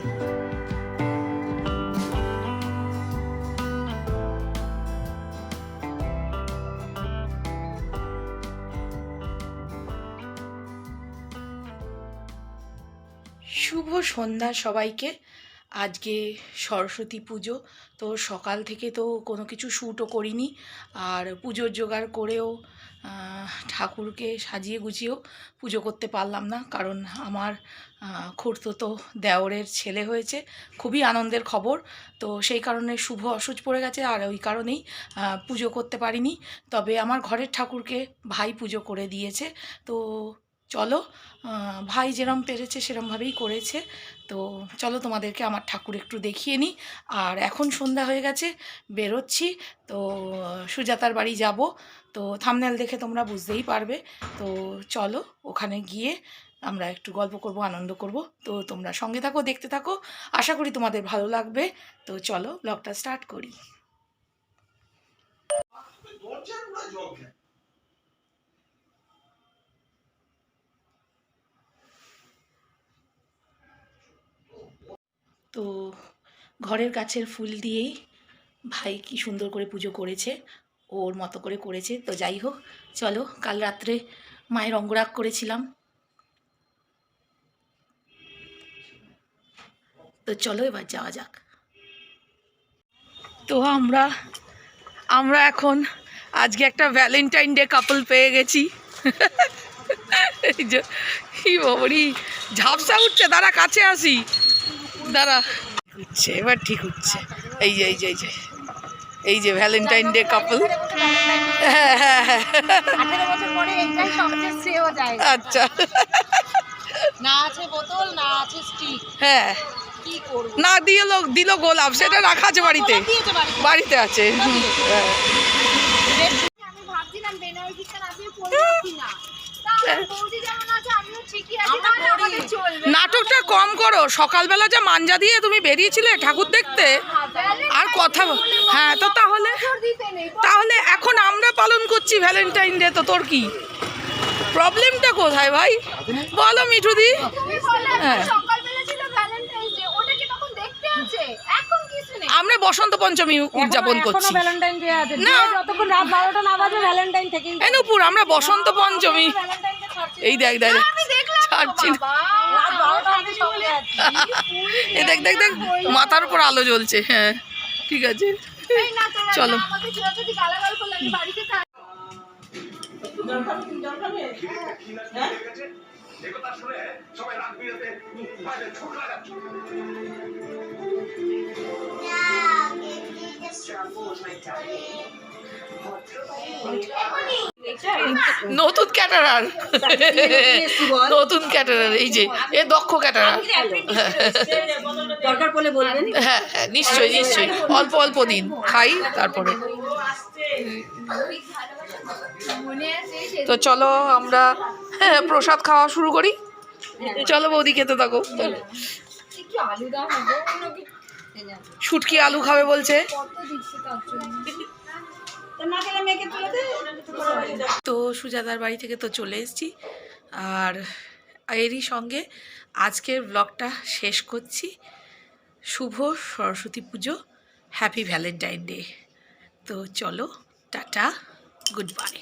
শুভ সন্ধ্যা সবাইকে। আজকে সরস্বতী পুজো, তো সকাল থেকে তো কোনো কিছু শ্যুটও করিনি। আর পুজোর জোগাড় করেও ঠাকুরকে সাজিয়ে গুছিয়েও পুজো করতে পারলাম না, কারণ আমার খুঁড়তো দেওরের ছেলে হয়েছে, খুবই আনন্দের খবর। তো সেই কারণে শুভ অসুচ পড়ে গেছে, আর ওই কারণেই পুজো করতে পারিনি। তবে আমার ঘরের ঠাকুরকে ভাই পুজো করে দিয়েছে। তো চলো ভাই যেরম পেরেছে সেরমভাবেই করেছে। তো চলো তোমাদেরকে আমার ঠাকুর একটু দেখিয়ে নিই আর এখন সন্ধ্যা হয়ে গেছে, বেরোচ্ছি। তো সুজাতার বাড়ি যাব। তো থামনেল দেখে তোমরা বুঝতেই পারবে। তো চলো ওখানে গিয়ে আমরা একটু গল্প করব, আনন্দ করব। তো তোমরা সঙ্গে থাকো, দেখতে থাকো। আশা করি তোমাদের ভালো লাগবে। তো চলো ব্লগটা স্টার্ট করি। তো ঘরের গাছের ফুল দিয়েই ভাই কি সুন্দর করে পুজো করেছে, ওর মতো করে করেছে। তো যাই হোক, চলো, কাল রাত্রে মায়ের অঙ্গরাগ করেছিলাম। তো চলো এবার যাওয়া যাক। তো আমরা আমরা এখন আজকে একটা ভ্যালেন্টাইন ডে কাপল পেয়ে গেছি। ঝাপসা উঠছে তারা কাছে আসি। দাঁড়া। হচ্ছে এবার ঠিক হচ্ছে। এই যে এই যে এই যে। এই যে ভ্যালেন্টাইন ডে কাপল হ্যাঁ হ্যাঁ হ্যাঁ আচ্ছা। না আছে বোতল না আছে স্টিক হ্যাঁ। না দিল দিল গোলাপ সেটা রাখা আছে বাড়িতে। বাড়িতে। আছে। হ্যাঁ। নাটকটা কম করো। সকালবেলা যা মাঞ্জা দিয়ে তুমি বেরিয়েছিলে ঠাকুর দেখতে আর কথা হ্যাঁ তো তাহলে তাহলে এখন আমরা পালন করছি ভ্যালেন্টাইন ডে তো তোর কি? প্রবলেমটা কোথায় ভাই? বলো মিঠুদি। হ্যাঁ। আমরা বসন্ত পঞ্চমী উদযাপন করছি। না। যতক্ষণ রাত বারোটা না বাজবে ভ্যালেন্টাইন থেকেই আমরা বসন্ত পঞ্চমী। এই দেখ দেখ। দেখ। না। দেখ দেখ দেখ মাথার উপর আলো জ্বলছে হ্যাঁ ঠিক আছে চলো। নতুন ক্যাটারার। নতুন ক্যাটারার এই যে এ দক্ষ ক্যাটারার। হ্যাঁ হ্যাঁ নিশ্চয়ই নিশ্চয়ই। অল্প অল্প দিন খাই তারপরে। তো চলো আমরা হ্যাঁ প্রসাদ খাওয়া শুরু করি। চলো বৌদি খেতে থাকো। শুটকি আলু খাবে বলছে। তো সুজাদার বাড়ি থেকে তো চলে এসেছি। আর এরই সঙ্গে আজকের ব্লগটা শেষ করছি। শুভ সরস্বতী পুজো হ্যাপি ভ্যালেন্টাইন ডে তো চলো, টাটা গুড বাই